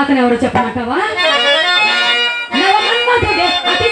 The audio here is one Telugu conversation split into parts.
అతను ఎవరో నవమన్మథుడే, అతి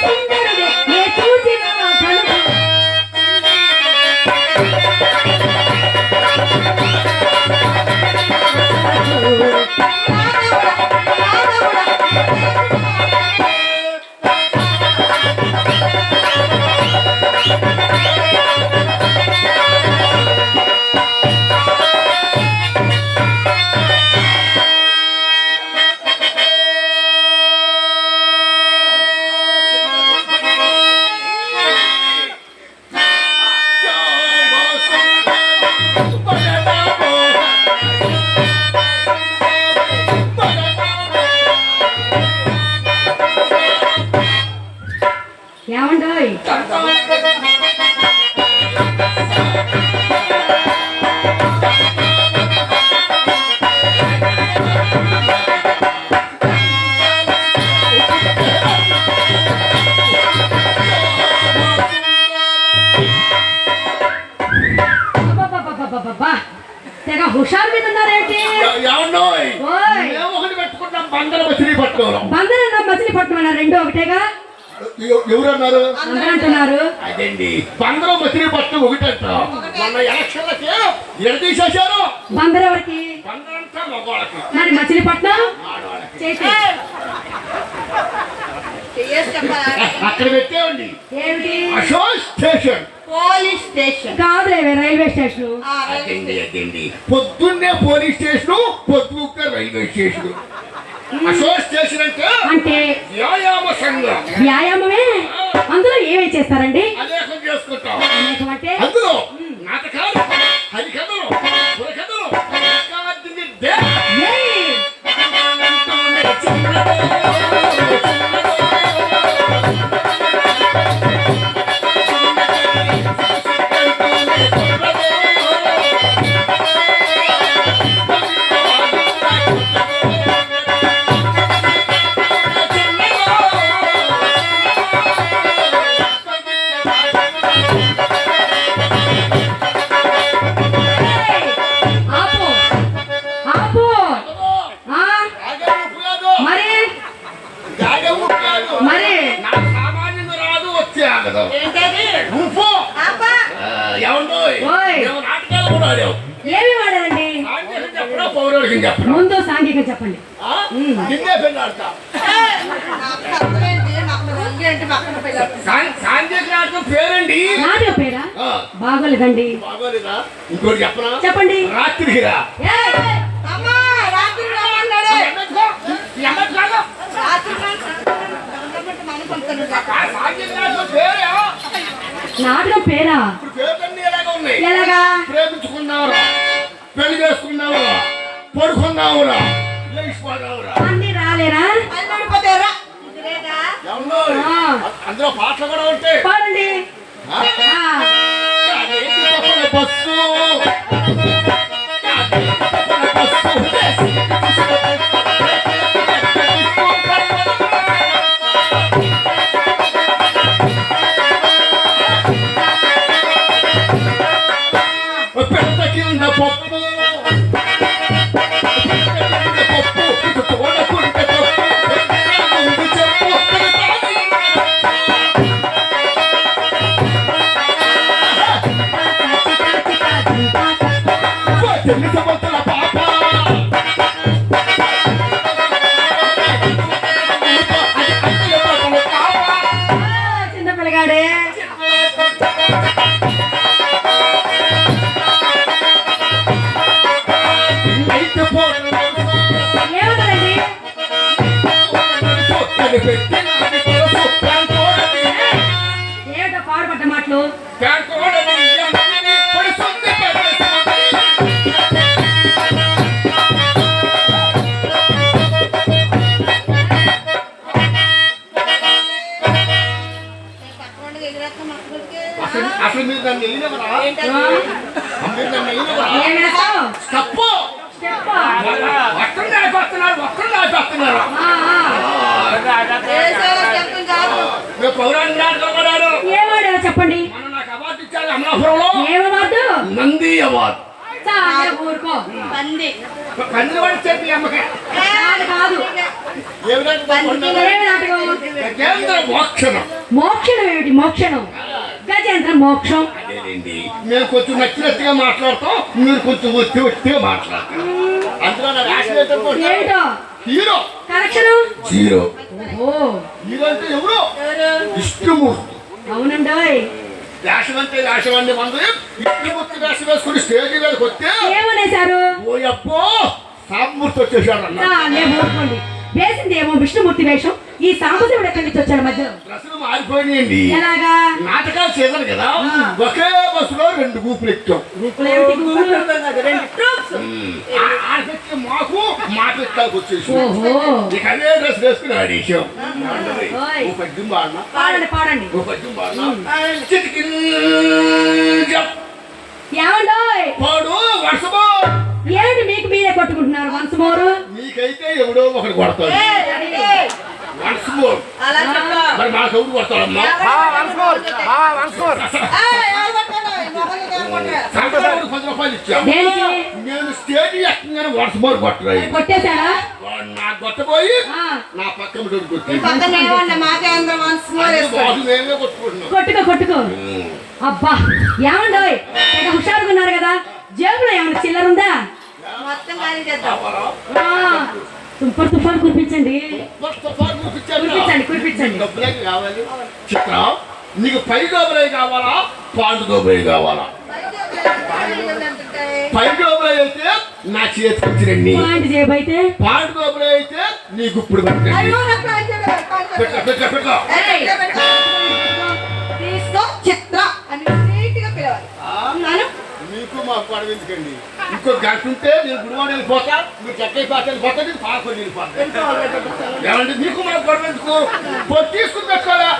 బంగారం మచిలీ పట్టుకోవడం బందరన్న మచిలీపట్నం రెండు ఒకటేగా? ఎవ- ఎవరన్నారు? అందరూ అంటున్నారు అదండి బంగారం మచిలీ పట్టు ఒకటంట మొన్న ఎలక్షన్లకి ఎడదీసేశారు బందర్ ఎవరికి? బంగారంతా మగవాళ్ళకి. మరి మచిలీపట్నం? చేసి. అక్కడ పెట్టేవండి Ashok station. Police station. కాదులేవే railway station. అదండి అదండి పొద్దున్నే పోలీస్ స్టేషన్ పొద్దున్న రైల్వే స్టేషన్. అశోక్ స్టేషన్ అంటే అంటే వ్యాయామ సంఘం. వ్యాయామమే? అందులో ఏమేం చేస్తారండి? అనేకం చేసుకుంటాం. అనేకం అంటే? అందులో నాటకాలు హరికథలు ఏంటది? నువ్వు ఆపా. ఏమన్నోయ్ ఓయ్. మేము నాటకాలు కూడా ఏమి చెప్పడం ముందు సాంఘికం చెప్పండి. నాటకం పేరండి? నాదే పేరా? ఆ, బాగోలేదండి. బాగోలేదా? ఇంకోటి చెప్పనా? చెప్పండి. రాత్రికి రా ఏయ్! అమ్మా రాత్రి రమ్మన్నాడే ఎమ్మటి కాదు. రాత్రి రమ్మన్నట్టు మనం పంపుతాను ఆ సాంఘిక నాటకం పేరే? ఎలాగ? ప్రేమించుకున్నావురా. పెళ్ళి చేసుకున్నావురా. పడుకున్నావురా. అన్ని రాలేరా. అందులో పాటలు కూడా ఉంటాయి పాడండి. బస్సు. బస్సు? Esa vuelta అసలు మీరు నన్ను వెళ్ళినవరా? మీరు నన్ను తప్పు ఒక్కరు నాయకొస్తున్నారు ఒక్కరు ఏమాడారో చెప్పండి మనం నాకు అవార్డు ఇచ్చారు అమలాపురంలో. ఏమవాదు నంది అవార్డు. చాలే ఊరుకో. పంది పందిరి వాడి చెప్పి అమ్మకి. కాదు కాదు. ఏమి నాటకం ఏమి నాటకం గజేంద్ర మోక్షణం. మోక్షణం ఏమిటి మోక్షణం. గజేంద్ర మోక్షం. మేము కొంచెం నచ్చినట్టుగా మాట్లాడతాం మీరు కొంచెం వచ్చి వచ్చిగా మాట్లాడతాం అందులో నా రాసిన? ఏమిటో హీరో. కరెక్షన్? జీరో. ఓ హీరో అంటే ఎవరు? ఎవరు? విష్ణుమూర్తి. అవునండోయ్. వేషం అంటే వేషం అండి మంది విష్ణుమూర్తి వేషం వేసుకుని స్టేజ్ మీదకి వస్తే ఏమనేశారు? ఓ అబ్బో సామూర్తి వచ్చేసాడు అన్న. వేసింది ఏమో విష్ణుమూర్తి వేషం? ఈ సాంబశివుడు ఎక్కడి నుంచి వచ్చాడు మధ్యలో? డ్రెస్సులు మారిపోయినాయండి. ఎలాగా? నాటకాలు సీజన్ కదా. ఒకే బస్సులో రెండు గుంపులు ఎక్కాం. మాకు మా పిక్కలకు వచ్చేసి ఓహో. ఇక అదే డ్రెస్ వేసుకుని ఆడేసాం. ఓ పద్యం బాడినా పాడండి పాడండి. ఓ పద్యం జప్ ఏమండోయ్ పాడు వర్షమో ఏమిటి మీకు మీరే కొట్టుకుంటున్నారు వన్స్ మోరు మీకైతే ఎవడో ఒకటి కొడతాడు. మోర్ పది రూపాయలు దేనికి నేను. స్టేజ్ ఎక్కగానే కొట్టరాయి కొట్టబోయి నా పక్కన కొట్టుకుంటున్నాను కొట్టుకో కొట్టుకో. అబ్బా ఏమండోయ్? హుషారుగా ఉన్నారు కదా? జేబులో ఏమన్నా చిల్లర ఉందా? మొత్తం ఖాళీ చేద్దాం. ఆ, తుంపర్ తుఫాన్ కురిపించండి. కురిపించండి కావాలి చిత్ర నీకు పై డబ్బులే కావాలా పాండు డబ్బులే కావాలా పై డబ్బులే అయితే నా చేతికి వచ్చిరండి పాండు డబ్బులే అయితే నీ గుప్పుడు పెట్టండి చిత్ర అని స్ట్రైట్గా పిలవాలి నాను నీకు మాకు పడవ ఎందుకండి ఇంకో గంట ఉంటే నేను గుడివాడ వెళ్ళిపోతా మీరు చెక్కై పాట వెళ్ళిపోతా నేను పాల్కొని వెళ్ళిపోతా ఏమంటే నీకు మాకు పడవ ఎందుకు తీసుకుని పెట్టుకోవాలా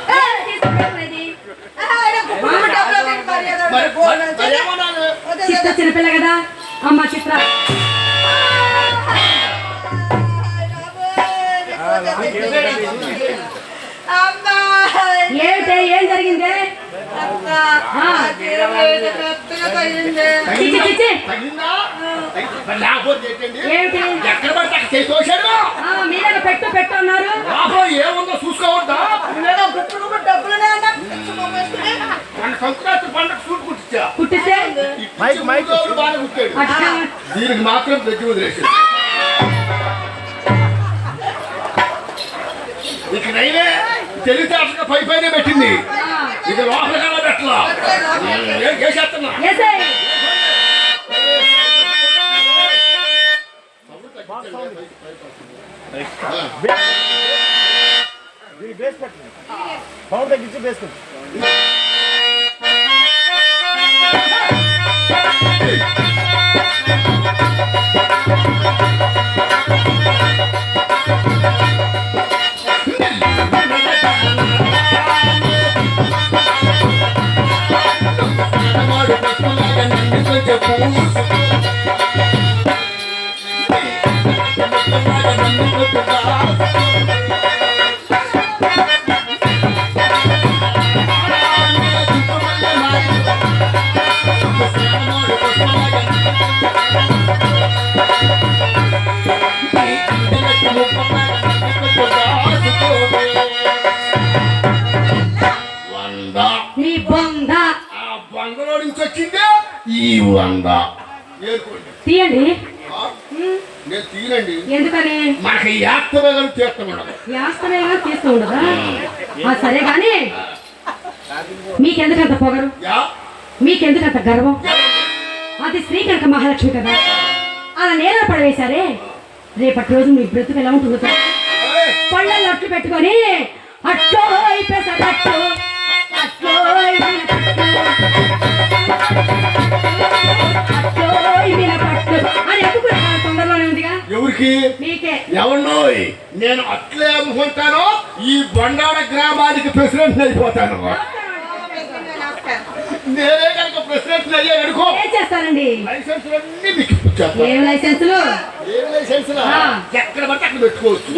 చిత్త చిన్నపిల్ల కదా అమ్మ చిత్ర ఏమిటే? ఏం జరిగింది? మరి పెట్టు పెట్టు అన్నారు. ఏముందో చూసుకోవద్దా? సంక్రాంతి పండుగ సూట్ కుట్టించా? కుట్టిస్తే? మైక్ మైక్ బాగా కుట్టాడు. అట్లా? దీనికి మాత్రం దగ్గర వదిలేసి ఇక నైనే తెలివితేటగా పై పైన పెట్టింది ఇది లోపల కల్లా పెట్టలా చేసేస్తున్నా ఏసేయ్. పవర్ తగ్గించి బేస్. నీ బొంద ఆ బంగలో నుంచి వచ్చిందే? వంద తీయండి? నేను ఎందుకని? మనకి చేస్తామన్నది యాస్తమేగా తీస్తూ ఉండదా. ఆ. సరే కానీ మీకెందుకంత పొగరు? మీకెందుకంత గర్వం. అది శ్రీ కనుక మహాలక్ష్మి కదా. అలా నేల పడవేశారే. రేపటి రోజు మీ బ్రతుకు ఎలా ఉంటుందో పళ్ళల్లో అట్లు పెట్టుకొని అట్లో పెసరట్టు ఎవరికి? నేను అట్లే అమ్ముకుంటాను ఈ బండార గ్రామానికి ప్రెసిడెంట్ అయిపోతాను. నేనే కనుక ప్రెసిడెంట్ అయ్యాను అనుకో. ఏం చేస్తారండి? లైసెన్స్ అన్ని మీకు ఇచ్చేస్తాను ఏం లైసెన్సులు ఏం లైసెన్స్ ఆ. ఎక్కడ పడితే అక్కడ పెట్టుకోవచ్చు.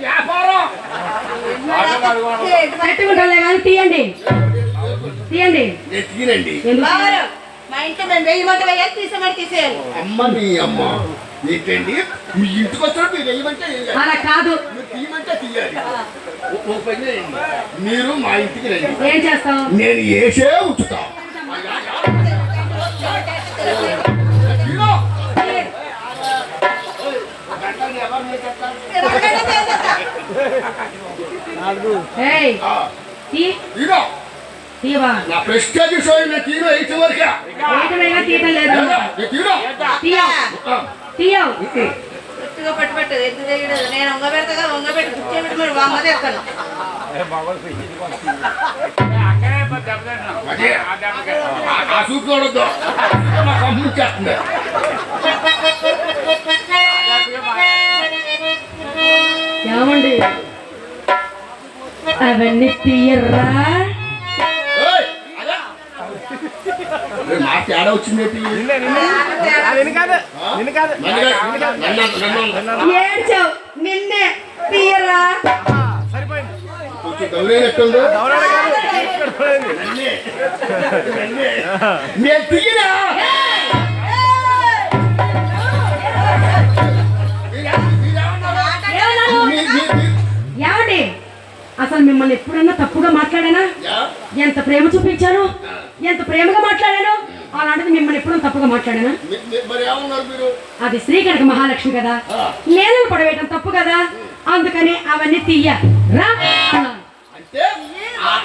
వ్యాపారం. పెట్టుకుంటాలే కానీ తీయండి. తీయండి. నేను తీనండి ఎందుకు? మా ఇంట్లో మేము వెయ్యి మంట వేయాలి తీసేమని తీసేయాలి. అమ్మ నీ అమ్మ. ఏంటండి? మీ ఇంటికి వచ్చినప్పుడు మీరు వేయమంటే వేయాలి. అలా కాదు. మీరు తీయమంటే తీయాలి. మా ఇంటికి రండి. ఏం చేస్తావు? నేను వేసే ఉంచుతా. ఎవరు తీయవా నా ప్రెస్టేజ్ షో నేను ఎయిట్ వరకే. లేదు. నేను వంగ పెడతా కదా వంగ పెట్టి కూర్చోబెట్టి మరి వంగ తెస్తాను. ఆ- సూట్ చూడొద్దు మా కంపెనీ చేస్తుంది ఏమండి? అవన్నీ తీయర్రా మా తేడా వచ్చింది ఏడ్చావు. నిన్నే సరిపోయింది. మిమ్మల్ని ఎప్పుడన్నా తప్పుగా మాట్లాడానా? ఎంత ప్రేమ చూపించాను ఎంత ప్రేమగా మాట్లాడాను అలాంటిది మిమ్మల్ని ఎప్పుడూ తప్పుగా మాట్లాడానా? అది శ్రీకనక మహాలక్ష్మి కదా. నేలను పడవేయటం తప్పు కదా. అందుకని అవన్నీ తీయ. రా. అన్నాను. అంటే ఆ-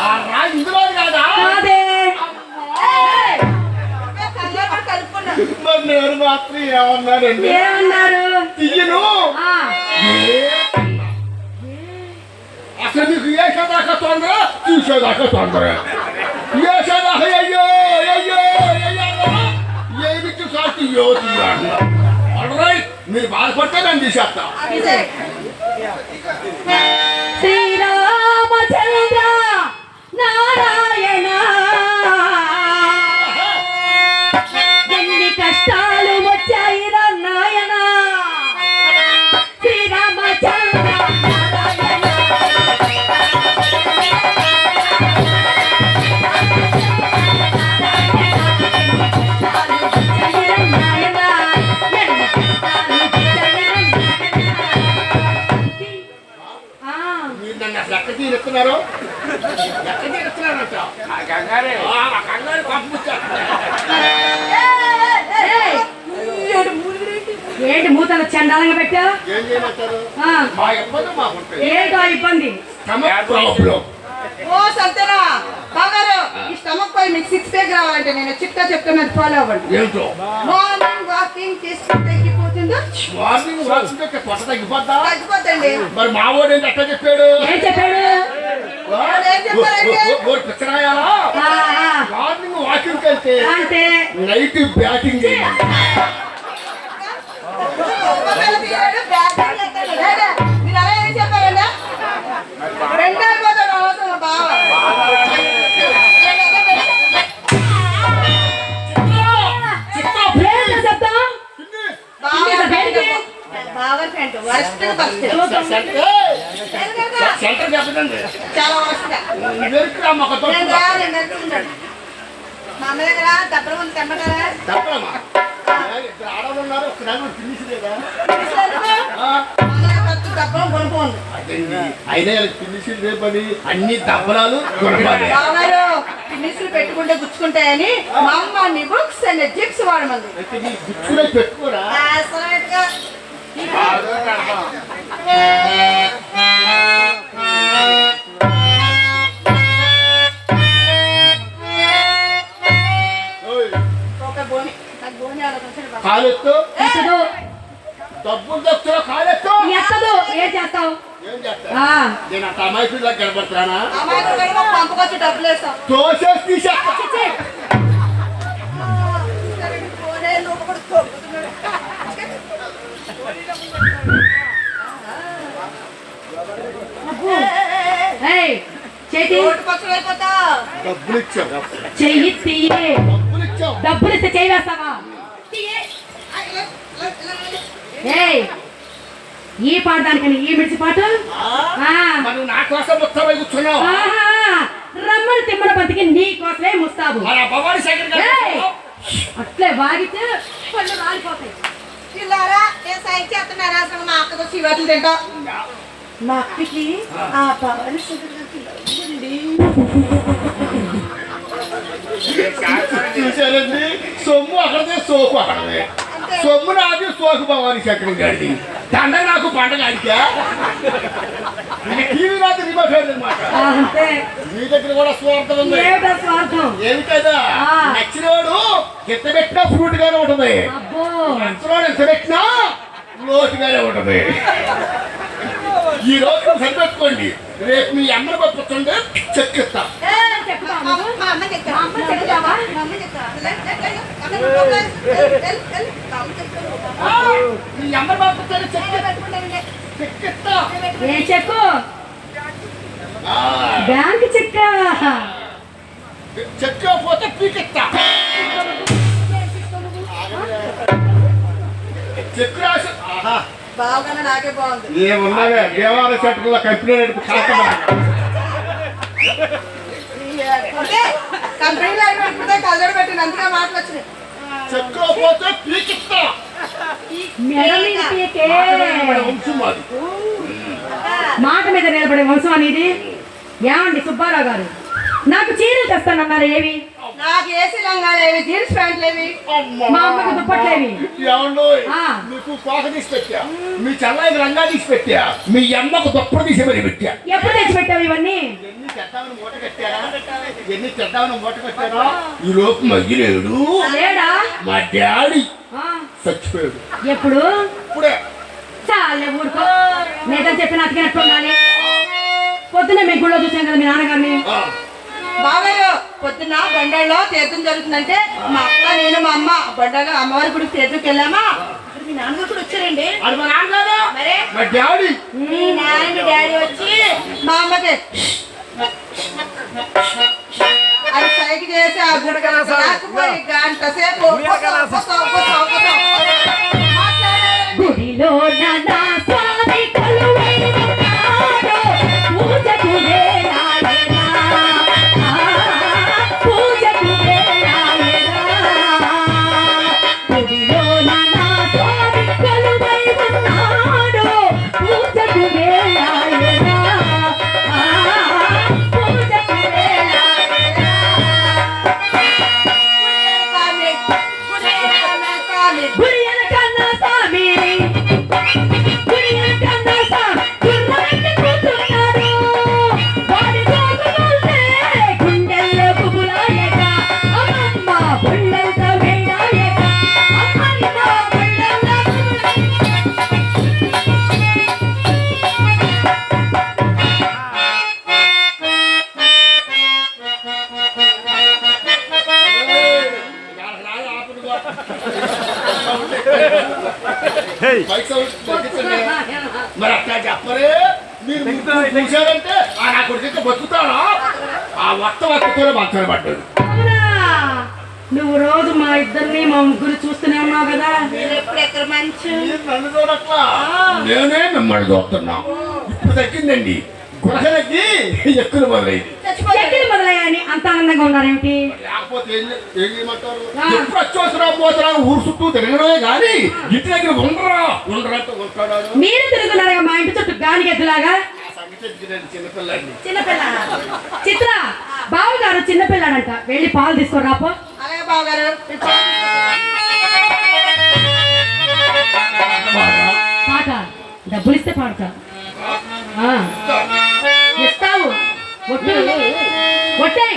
ఆ రా ఇందులో కాదా? కాదే. కలుపుకున్నా మరి నేను మాత్రం ఏమన్నానండి? ఏమన్నారు? తీయను. తొందర చూసేదాకా తొందర వేసేదాకా అయ్యో అయ్యో తీయాలి రైట్ మీరు బాధపడితే నేను తీసేస్తా. శ్రీరామచంద్ర నారాయణ మా ఇబ్బంది. ఏంటో ఇబ్బంది ఓ సంతనా బాగారు ఈ స్టమక్ పై మీకు సిక్స్ ప్యాక్ రావాలంటే నేను చిట్కా చెప్తున్నది ఫాలో అవ్వండి. ఏంటో? మార్నింగ్ వాకింగ్ చేస్తే తగ్గిపోతుందో? Morning walking తగ్గిపోద్దా? తగ్గిపోతండి మరి మా వాడు ఏంటి చెప్పాడు? ఏం చెప్పాడు? మార్నింగ్ వాకింగ్ అంటే నైట్ బ్యాటింగ్ చేయాలి సెంటర్ చెప్పదండి చాలా మా అమ్మ దగ్గర దెబ్బలు ఆడవాళ్ళు ఉన్నారు ఒక నలుగురు తినేసిలేదా కొనుక్కోండి అయినా రేపని అన్ని మిస్సులు పెట్టుకుంటే గుచ్చుకుంటాయని మా అమ్మ బుక్స్ అండ్ జిప్స్ వాడమంది. నీ పెట్టుకోరా. డబ్బులు తెచ్చురా కాలెత్తు. ఎత్తదు ఏం చేస్తావు? ఏం చేస్తా? ఆ, నేను కనబడుతున్నానా అమ్మాయికి వెళ్ళి మాకు పంపకొచ్చి డబ్బులు వేస్తాం తోసేసి తీసేస్తా. చిచ్చి. బోనే లోపు కూడా తొక్కుతున్నాడు. ఏయ్, చేతి. రోడ్డు పక్కన అయిపోతావు. డబ్బులు ఇచ్చావు చెయ్యి తీయే. డబ్బులు ఇచ్చావు డబ్బులు ఇస్తే చేయి వేస్తావా? ఏయ్ ఈ పాడదానికని ఈ మిడిసి పాటు? ఆ? ఆ, మరి నా కోసం మొత్తం కూర్చున్నావు. రమ్మని తిమ్మన బతికి నీ కోసమే ముస్తాబు. అట్లే వాగితే పళ్ళు రాలిపోతాయి. పిల్లారా నేను సైన్ చేస్తున్నారా అసలు మా అక్కతో శివాట్లు తింటా మా అక్కకి ఆ. పవన్ చూశారండి? సొమ్ము అక్కడదే సోకు అక్కడదే. సొమ్ము నాది సోకు భవానీ శంకర్ గారిది దండ నాకు పండగ అడిగా టీవీ రాత్రి రిమోట్ అనమాట మీ దగ్గర కూడా స్వార్థం ఉంది. ఏమి కదా. నచ్చినవాడు ఎంత పెట్టినా ఫ్రూట్ గానే ఉంటది. అబ్బో. నచ్చినవాడు ఎంత పెట్టినా లోతుగానే ఉంటది. ఈ రోజు సరిపెట్టుకోండి. రేపు మీ అమ్మ పంపించండి చెక్కి చెక్కిస్తా చెక్కు ఆ, బ్యాంక్ చెక్క పోతే పీకెత్తా చెక్కు రాసి ఆహా బావగానే నాకే బాగుంది ఏమున్నావే దేవాలయ సెంటర్లో కంపెనీ రేటు కంపెనీలో అయిపోతే పెట్టిన మాటలు వచ్చినాయి. పీకిస్తా. మాట మీద నిలబడే వంశం అనేది ఏమండి సుబ్బారావు గారు? నాకు చీరలు తెస్తానన్నారు ఏవి నాకు ఏసీ లంగాలు ఏవి జీన్స్ ప్యాంట్లు ఏవి మా అమ్మకి దుప్పట్లేవి. మీకు కోక తీసి పెట్టా. మీ చెల్లాయికి రంగా తీసి పెట్టా. మీ అమ్మకు దుప్పటి తీసి మరి పెట్టా. ఎప్పుడు తెచ్చిపెట్టావు ఇవన్నీ? ఎన్ని తెద్దామని మూట కట్టారా? ఎన్ని తెద్దామని మూట కట్టారా? ఈ లోపు మధ్యలేడు లేడా. మా డాడీ ఆ, చచ్చిపోయాడు. ఎప్పుడు? ఇప్పుడే. చాలే ఊరుకో. నేదని చెప్పిన అతికినట్టు ఉండాలి. పొద్దున్న మేము గుళ్ళో చూసాం కదా మీ నాన్నగారిని. బాబాయ్ పొద్దున్న బండాల్లో తీర్థం జరుగుతుందంటే మా అక్క నేను మా అమ్మ బండాలో అమ్మవారి గుడికి తీర్థంకి వెళ్ళామా అక్కడ మీ నాన్నగారు కూడా వచ్చారండి అది మా నాన్నగారు మరే మా డాడీ మీ నాన్న మీ డాడీ వచ్చి మా అమ్మకి అది సైకి చేసి ఆ గుడి రాకపోయి గంట సేపు మాట్లాడారండి. గుడిలో నా Hallelujah. బతుకుతాడా ఆ వత్త వత్తతోనే మంచాలు పడ్డాడు? నువ్వు రోజు మా ఇద్దరిని మా ముగ్గురు చూస్తూనే ఉన్నావు కదా? నేనే మిమ్మల్ని చూస్తున్నా. ఇప్పుడు తగ్గిందండి. గురక తగ్గి ఎక్కులు మొదలైంది? చచ్చిపోయాడు. ఎక్కడి మొదలయ్యాయని అంత ఆనందంగా ఉన్నారేమిటి? లేకపోతే ఏం చేయమంటారు. ఎప్పుడు పోతున్నా ఊరు చుట్టూ తిరగడమే కానీ ఇంటి దగ్గర ఉండరా? ఉండరంటే ఉంటాడు మీరు తిరుగుతున్నారుగా మా ఇంటి చుట్టూ గాని ఎద్దులాగా చిత్ర బావగారు చిన్నపిల్లాడంట. వెళ్ళి పాలు తీసుకురాపో అలాగే బావగారు. పాట. డబ్బులు ఇస్తే పాడతా. ఇస్తావు. ఒట్టు. ఒట్టే.